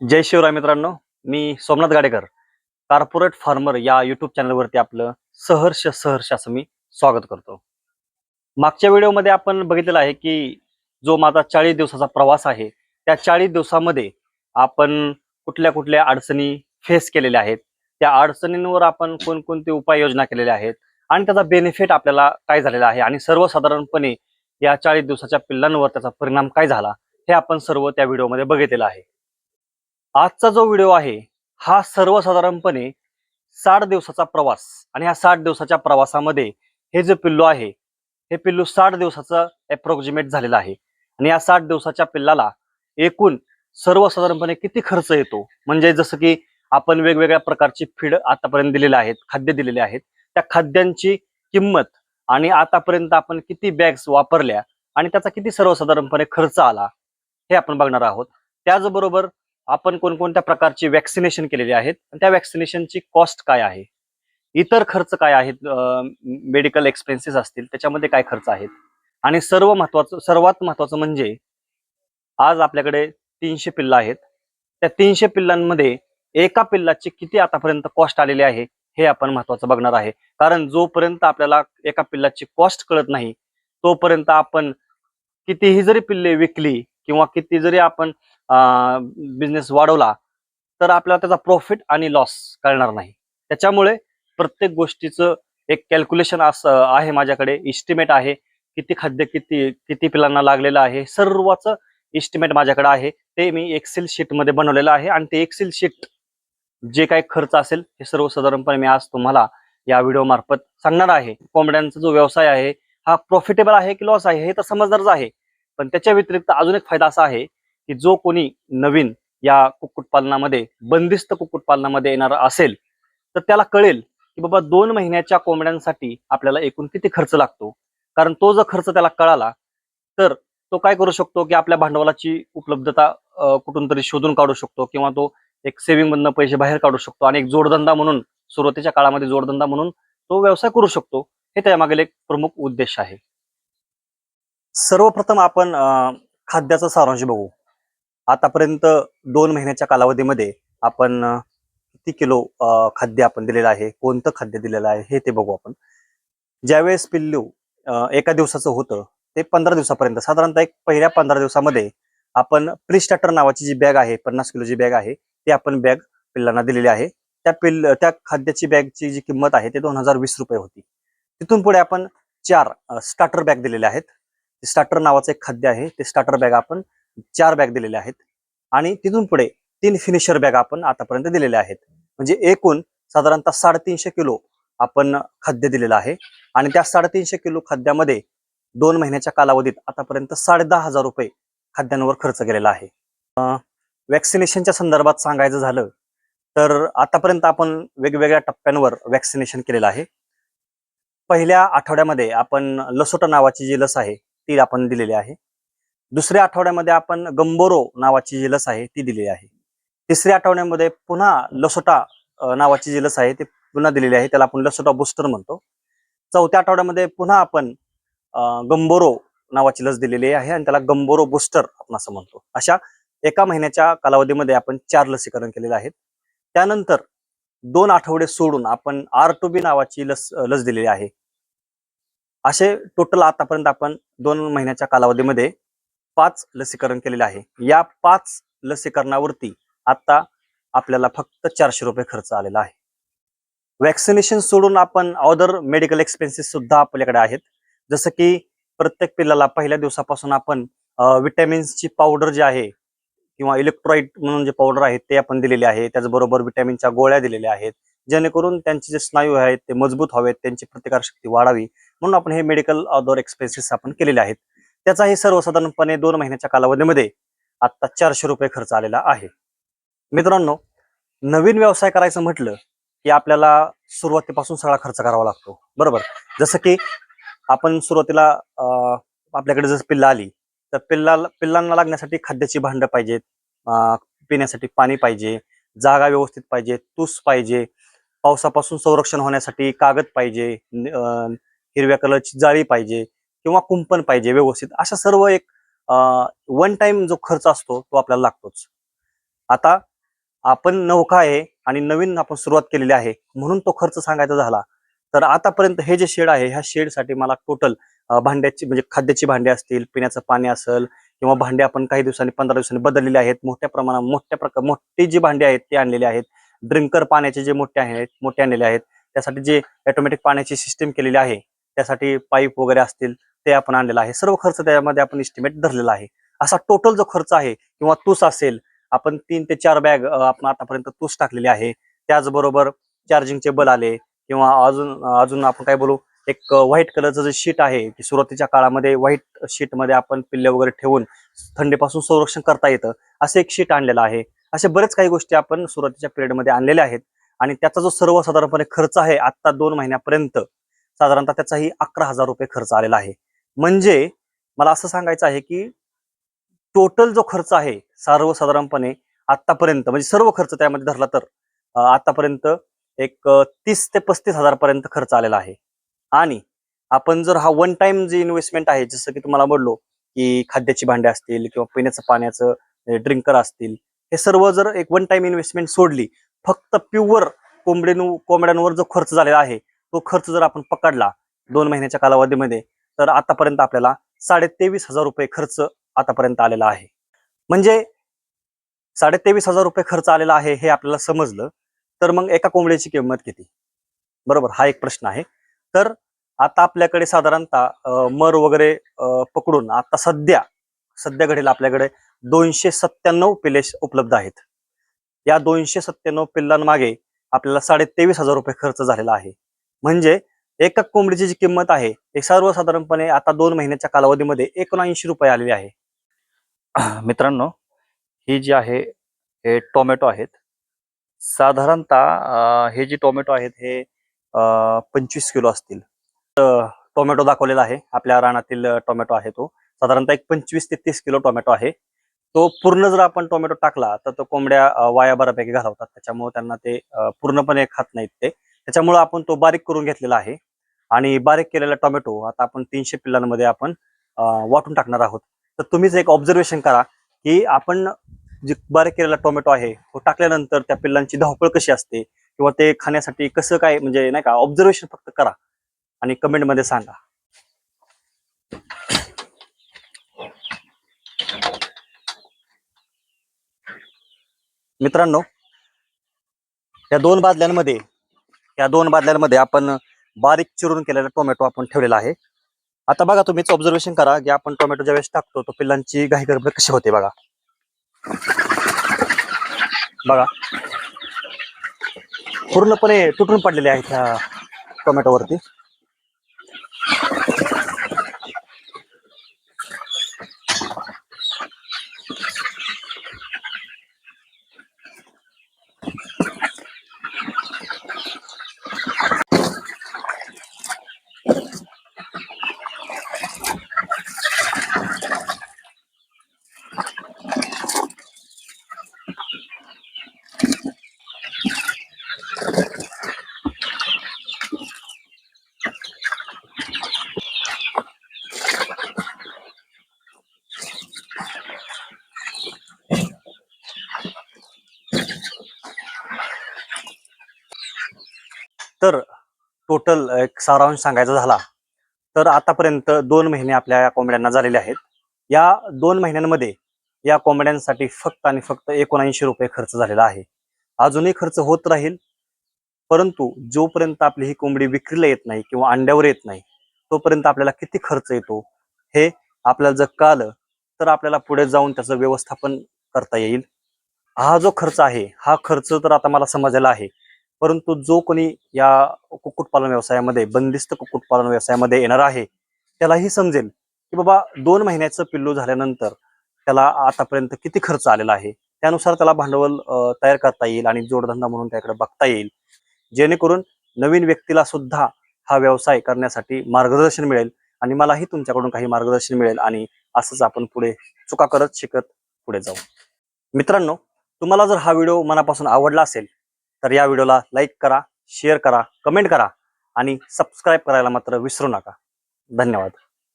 जय शिवराय मित्रांनो मी Somnath Gadekar corporate farmer या युट्यूब चॅनलवरती आपलं सहर्ष सहर्ष असं मी स्वागत करतो. मागच्या व्हिडिओमध्ये आपण बघितलेलं आहे की जो माझा चाळीस दिवसाचा प्रवास आहे त्या चाळीस दिवसामध्ये आपण कुठल्या कुठल्या अडचणी फेस केलेल्या आहेत त्या अडचणींवर आपण कोणकोणते उपाययोजना केलेल्या आहेत आणि त्याचा बेनिफिट आपल्याला काय झालेला आहे आणि सर्वसाधारणपणे या चाळीस दिवसाच्या पिल्लांवर त्याचा परिणाम काय झाला हे आपण सर्व त्या व्हिडिओमध्ये बघितलेलं आहे. आजचा जो व्हिडिओ आहे हा सर्वसाधारणपणे साठ दिवसाचा प्रवास आणि ह्या साठ दिवसाच्या प्रवासामध्ये हे जे पिल्लू आहे हे पिल्लू साठ दिवसाचं अप्रॉक्झिमेट झालेलं आहे. आणि या साठ दिवसाच्या पिल्लाला एकूण सर्वसाधारणपणे किती खर्च येतो? म्हणजे जसं की आपण वेगवेगळ्या प्रकारची फीड आतापर्यंत दिलेले आहेत खाद्य दिलेले आहेत. त्या खाद्यांची किंमत आणि आतापर्यंत आपण किती बॅग्स वापरल्या आणि त्याचा किती सर्वसाधारणपणे खर्च आला हे आपण बघणार आहोत. त्याचबरोबर आपण कोणकोणत्या प्रकारची वॅक्सिनेशन केलेली आहेत आणि त्या वॅक्सिनेशनची कॉस्ट काय आहे? इतर खर्च काय आहेत? मेडिकल एक्सपेन्सेस असतील त्याच्यामध्ये काय खर्च आहेत? आणि सर्व महत्वाचं सर्वात महत्वाचं म्हणजे आज आपल्याकडे तीनशे पिल्लं आहेत. त्या तीनशे पिल्लांमध्ये एका पिल्लाची किती आतापर्यंत कॉस्ट आलेली आहे हे आपण महत्वाचं बघणार आहे. कारण जोपर्यंत आपल्याला एका पिल्लाची कॉस्ट कळत नाही तोपर्यंत आपण कितीही जरी पिल्ले विकली किंवा किती जरी आपण बिझनेस वाढवला तर आपल्याला त्याचा प्रॉफिट आणि लॉस कळणार नाही. त्याच्यामुळे प्रत्येक गोष्टीचं एक कॅल्क्युलेशन असं आहे माझ्याकडे इस्टिमेट आहे किती खाद्य किती किती पिलांना लागलेलं आहे सर्वच इस्टिमेट माझ्याकडे आहे ते मी एक्सेल शीटमध्ये बनवलेलं आहे आणि ते एक्सेल शीट जे काही खर्च असेल हे सर्वसाधारणपणे मी आज तुम्हाला या व्हिडिओ मार्फत सांगणार आहे. कोंबड्यांचा जो व्यवसाय आहे हा प्रॉफिटेबल आहे की लॉस आहे हे तर समजदारच आहे. पण त्याच्या व्यतिरिक्त अजून एक फायदा असा आहे की जो कोणी नवीन या कुक्कुटपालनामध्ये बंदिस्त कुक्कुटपालनामध्ये येणार असेल तर त्याला कळेल की बाबा दोन महिन्याच्या कोंबड्यांसाठी आपल्याला एकूण किती खर्च लागतो. कारण तो जर खर्च त्याला कळाला तर तो काय करू शकतो की आपल्या भांडवलाची उपलब्धता कुठून तरी शोधून काढू शकतो किंवा तो एक सेव्हिंग मधनं पैसे बाहेर काढू शकतो आणि एक जोडधंदा म्हणून सुरुवातीच्या काळामध्ये जोडधंदा म्हणून तो व्यवसाय करू शकतो. हे त्यामागील एक प्रमुख उद्देश आहे. सर्वप्रथम आपण खाद्याचा सारांश बघू. आतापर्यंत दोन महिन्याच्या कालावधीमध्ये आपण किती किलो खाद्य आपण दिलेलं आहे कोणतं खाद्य दिलेलं आहे हे ते बघू आपण. ज्यावेळेस पिल्लू एका दिवसाचं होतं ते पंधरा दिवसापर्यंत साधारणतः एक पहिल्या पंधरा दिवसामध्ये आपण प्रिस्टार्टर नावाची जी बॅग आहे पन्नास किलोची बॅग आहे ती आपण बॅग पिल्लांना दिलेली आहे. त्या पिल्ल त्या खाद्याची बॅगची जी किंमत आहे ते दोन हजार वीस रुपये होती. तिथून पुढे आपण चार स्टार्टर बॅग दिलेल्या आहेत. स्टार्टर नावाचं एक खाद्य आहे. ते स्टार्टर बॅग आपण चार बॅग दिलेले आहेत. आणि तिथून पुढे तीन फिनिशर बॅग आपण आतापर्यंत दिलेल्या आहेत. म्हणजे एकूण साधारणतः साडेतीनशे किलो आपण खाद्य दिलेलं आहे. आणि त्या साडेतीनशे किलो खाद्यामध्ये दोन महिन्याच्या कालावधीत आतापर्यंत साडे दहा हजार रुपये खाद्यांवर खर्च केलेला आहे. वॅक्सिनेशनच्या संदर्भात सांगायचं झालं तर आतापर्यंत आपण वेगवेगळ्या टप्प्यांवर वॅक्सिनेशन केलेलं आहे. पहिल्या आठवड्यामध्ये आपण लसोटा नावाची जी लस आहे ती आपण दिलेली आहे. दुसऱ्या आठवड्यामध्ये आपण गंबोरो नावाची जी लस आहे ती दिलेली आहे. तिसऱ्या आठवड्यामध्ये पुन्हा लसोटा नावाची जी लस आहे ती पुन्हा दिलेली आहे. त्याला आपण लसोटा बुस्टर म्हणतो. चौथ्या आठवड्यामध्ये पुन्हा आपण गंबोरो नावाची लस दिलेली आहे आणि त्याला गंबोरो बुस्टर आपण असं म्हणतो. अशा एका महिन्याच्या कालावधीमध्ये आपण चार लसीकरण केलेले आहेत त्यानंतर दोन आठवडे सोडून आपण आर टू बी नावाची लस लस दिलेली आहे. असे टोटल आतापर्यंत आपण दोन महिन्याच्या कालावधीमध्ये पाच लसीकरण केलेले आहे. या पाच लसीकरणावरती आता आपल्याला फक्त चारशे रुपये खर्च आलेला आहे. वॅक्सिनेशन सोडून आपण अदर मेडिकल एक्सपेन्सेस सुद्धा आपल्याकडे आहेत. जसं की प्रत्येक पिल्लाला पहिल्या दिवसापासून आपण विटॅमिन्सची पावडर जी आहे किंवा इलेक्ट्रॉइट म्हणून जे पावडर आहे ते आपण दिलेले आहे. त्याचबरोबर विटॅमिनच्या गोळ्या दिलेल्या आहेत. जेणेकरून त्यांचे जे स्नायू आहेत ते मजबूत व्हावेत त्यांची प्रतिकारशक्ती वाढावी. म्हणून आपण हे मेडिकल अदर एक्सपेन्सेस आपण केलेले आहेत. त्याचाही सर्वसाधारणपणे दोन महिन्याच्या कालावधीमध्ये आता चारशे रुपये खर्च आलेला आहे. मित्रांनो नवीन व्यवसाय करायचं म्हटलं की आपल्याला सुरुवातीपासून सगळा खर्च करावा लागतो. बरोबर? जसं की आपण सुरुवातीला आपल्याकडे जसं पिल्ला आली तर पिल्ला पिल्लांना लागण्यासाठी खाद्याची भांडं पाहिजेत पिण्यासाठी पाणी पाहिजे जागा व्यवस्थित पाहिजे तूस पाहिजे पावसापासून संरक्षण होण्यासाठी कागद पाहिजे हिरव्या कलरची जाळी पाहिजे किंवा कुंपण पाहिजे व्यवस्थित. अशा सर्व एक वन टाइम जो खर्च असतो तो आपल्याला लागतोच. आता आपण नौका आहे आणि नवीन आपण सुरुवात केलेली आहे म्हणून तो खर्च सांगायचा झाला. तर आतापर्यंत हे जे शेड आहे ह्या शेडसाठी मला टोटल भांड्याची म्हणजे खाद्याची भांडी असतील पिण्याचं पाणी असेल किंवा भांडे आपण काही दिवसांनी पंधरा दिवसांनी बदललेले आहेत मोठ्या प्रमाणात मोठ्या प्रकार मोठी जी भांडी आहेत ते आणलेले आहेत. ड्रिंकर पाण्याचे जे मोठे आहेत मोठे आणलेले आहेत त्यासाठी जे ऑटोमॅटिक पाण्याची सिस्टीम केलेली आहे त्यासाठी पाईप वगैरे असतील ते आपण आणलेलं आहे. सर्व खर्च त्यामध्ये आपण इस्टिमेट धरलेला आहे. असा टोटल जो खर्च आहे किंवा तूस असेल आपण तीन ते चार बॅग आपण आतापर्यंत तूस टाकलेली आहे. त्याचबरोबर चार्जिंगचे बल आले किंवा अजून अजून आपण काय बोलू एक व्हाईट कलरचं जे शीट आहे की सुरुवातीच्या काळामध्ये व्हाईट शीटमध्ये आपण पिल्ले वगैरे ठेवून थंडीपासून संरक्षण करता येतं असं एक शीट आणलेलं आहे. अशा बरेच काही गोष्टी आपण सुरुवातीच्या पिरियडमध्ये आणलेल्या आहेत. आणि त्याचा जो सर्वसाधारणपणे खर्च आहे आता दोन महिन्यापर्यंत साधारणतः त्याचाही अकरा हजार रुपये खर्च आलेला आहे. म्हणजे मला असं सांगायचं आहे की टोटल जो खर्च आहे सर्वसाधारणपणे आतापर्यंत म्हणजे सर्व खर्च त्यामध्ये धरला तर आतापर्यंत एक तीस ते पस्तीस हजार पर्यंत खर्च आलेला आहे. आणि आपण जर हा वन टाइम जे इन्व्हेस्टमेंट आहे जसं की तुम्हाला बोललो की खाद्याची भांडी असतील किंवा पिण्याचं पाण्याचं ड्रिंकर असतील हे सर्व जर एक वन टाइम इन्व्हेस्टमेंट सोडली फक्त प्युअर कोंबडीनु कोंबड्यांवर जो खर्च झालेला आहे तो खर्च जर आपण पकडला दोन महिन्याच्या कालावधीमध्ये तर आतापर्यंत आपल्याला साडे तेवीस हजार रुपये खर्च आतापर्यंत आलेला आहे. म्हणजे साडे तेवीस हजार रुपये खर्च आलेला आहे हे आपल्याला समजलं तर मग एका कोंबड्याची किंमत किती? बरोबर हा एक प्रश्न आहे. तर आता आपल्याकडे साधारणतः मर वगैरे पकडून आता सध्या सध्या घडीला आपल्याकडे दोनशे सत्त्याण्णव पिल्ले उपलब्ध आहेत. या दोनशे सत्त्याण्णव पिल्लांमागे आपल्याला साडे तेवीस हजार रुपये खर्च झालेला आहे. म्हणजे एका कोंबडीची जी किंमत आहे हे सर्वसाधारणपणे आता दोन महिन्याच्या कालावधीमध्ये एकोणऐंशी रुपये आलेली आहे. मित्रांनो ही जी आहे हे टोमॅटो आहेत. साधारणतः हे जे टोमॅटो आहेत हे पंचवीस किलो असतील. टोमॅटो दाखवलेला आहे. आपल्या रानातील टोमॅटो आहे तो. साधारणतः एक पंचवीस ते तीस किलो टोमॅटो आहे. तो पूर्ण जर आपण टोमॅटो टाकला तर तो कोंबड्या वाया बऱ्यापैकी घालवतात. त्याच्यामुळे त्यांना ते पूर्णपणे खात नाहीत ते. त्याच्यामुळे आपण तो बारीक करून घेतलेला आहे. आणि बारीक केलेला टोमॅटो आता आपण तीनशे पिल्लांमध्ये आपण वाटून टाकणार आहोत. तर तुम्हीच एक ऑब्झर्वेशन करा की आपण जे बारीक केलेला टोमॅटो आहे तो टाकल्यानंतर त्या पिल्लांची धावपळ कशी असते किंवा ते खाण्यासाठी कसं काय म्हणजे नाही का ऑब्झर्वेशन फक्त करा आणि कमेंटमध्ये सांगा. मित्रांनो या दोन बादल्यांमध्ये या दोन बादल्यांमध्ये आपण बारीक चिरून केलेला टोमॅटो आपण ठेवलेला आहे. आता बघा तुम्हीच ऑब्झर्वेशन करा की आपण टोमॅटो ज्यावेळेस टाकतो तो पिल्लांची घाई गडबड कशी होते बघा. बघा. पूर्णपणे तुटून पडलेले आहेत ह्या टोमॅटोवरती तर टोटल एक सारांश सांगायचा झाला तर आतापर्यंत दोन महिने आपल्या या कोंबड्यांना झालेले आहेत. या दोन महिन्यांमध्ये या कोंबड्यांसाठी फक्त आणि फक्त एकोणऐंशी रुपये खर्च झालेला आहे. अजूनही खर्च होत राहील परंतु जोपर्यंत आपली ही कोंबडी विक्रीला येत नाही किंवा अंड्यावर येत नाही तोपर्यंत आपल्याला किती खर्च येतो हे आपल्याला जर कळालं तर आपल्याला पुढे जाऊन त्याचं व्यवस्थापन करता येईल. हा जो खर्च आहे हा खर्च तर आता मला समजलेला आहे. परंतु जो कोणी या कुक्कुटपालन व्यवसायामध्ये बंदिस्त कुक्कुटपालन व्यवसायामध्ये येणार आहे त्यालाही समजेल की बाबा दोन महिन्याचं पिल्लू झाल्यानंतर त्याला आतापर्यंत किती खर्च आलेला आहे? त्यानुसार त्याला भांडवल तयार करता येईल आणि जोडधंदा म्हणून त्याकडे बघता येईल. जेणेकरून नवीन व्यक्तीला सुद्धा हा व्यवसाय करण्यासाठी मार्गदर्शन मिळेल आणि मलाही तुमच्याकडून काही मार्गदर्शन मिळेल आणि असंच आपण पुढे चुका करत शिकत पुढे जाऊ. मित्रांनो तुम्हाला जर हा व्हिडिओ मनापासून आवडला असेल तर या व्हिडिओला लाईक करा शेअर करा कमेंट करा आणि सबस्क्राईब करायला मात्र विसरू नका. धन्यवाद.